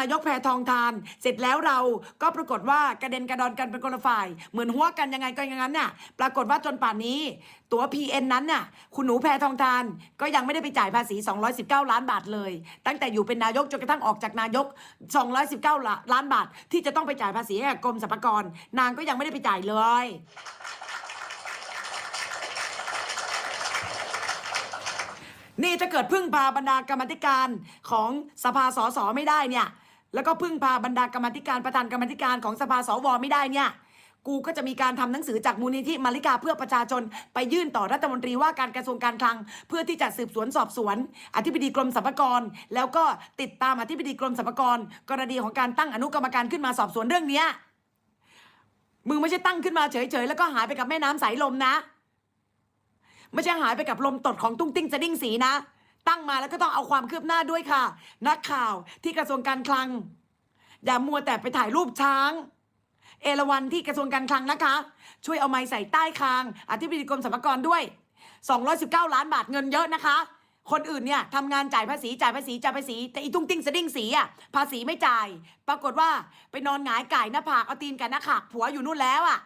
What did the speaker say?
นายกแพทองทาน เสร็จแล้วเราก็ปรากฏว่ากระเด็นกระดอนกันเป็นคนละฝ่าย เหมือนหัวกันยังไงก็อย่างนั้นน่ะ ปรากฏว่าจนป่านนี้ ตัว PN นั้นน่ะ คุณหนูแพทองทาน ก็ยังไม่ได้ไปจ่ายภาษี 219 ล้านบาทเลย ตั้งแต่อยู่เป็นนายกจนกระทั่งออกจากนายก 219 ล้านบาท ที่จะต้องไปจ่ายภาษีให้กรมสรรพากร นางก็ยังไม่ได้ไปจ่ายเลยนี่ถ้าเกิดพึ่งพาบรรดากรรมธิการของสภาสสไม่ได้เนี่ย แล้วก็พึ่งพาบรรดากรรมธิการประธานกรรมธิการของสภาสวไม่ได้เนี่ย กูก็จะมีการทำหนังสือจากมูลนิธิมาริกาเพื่อประชาชน ไปยื่นต่อรัฐมนตรีว่าการกระทรวงการคลัง เพื่อที่จะสืบสวนสอบสวน อธิบดีกรมสรรพากร แล้วก็ติดตามอธิบดีกรมสรรพากร กรณีของการตั้งอนุกรรมการขึ้นมาสอบสวนเรื่องเนี้ยมึงไม่ใช่ตั้งขึ้นมาเฉยๆแล้วก็หายไปกับแม่น้ำสายลมนะ ไม่ใช่หายไปกับลมตดของตุ้งติ้งจะดิ้งสีนะ ตั้งมาแล้วก็ต้องเอาความคืบหน้าด้วยค่ะ นักข่าวที่กระทรวงการคลัง อย่ามัวแต่ไปถ่ายรูปช้าง เอราวันที่กระทรวงการคลังนะคะ ช่วยเอาไม้ใส่ใต้คาง อธิบดีกรมสรรพากรด้วย 219 ล้านบาทเงินเยอะนะคะ คนอื่นเนี่ยทำงานจ่ายภาษีจ่ายภาษีจ่ายภาษี แต่อีตุ้งติ้งสะดิ้งสีอะภาษีไม่จ่าย ปรากฏว่าไปนอนหงายไก่หน้าผากเอาตีนกับหน้าขากผัวอยู่นู่นแล้วอะ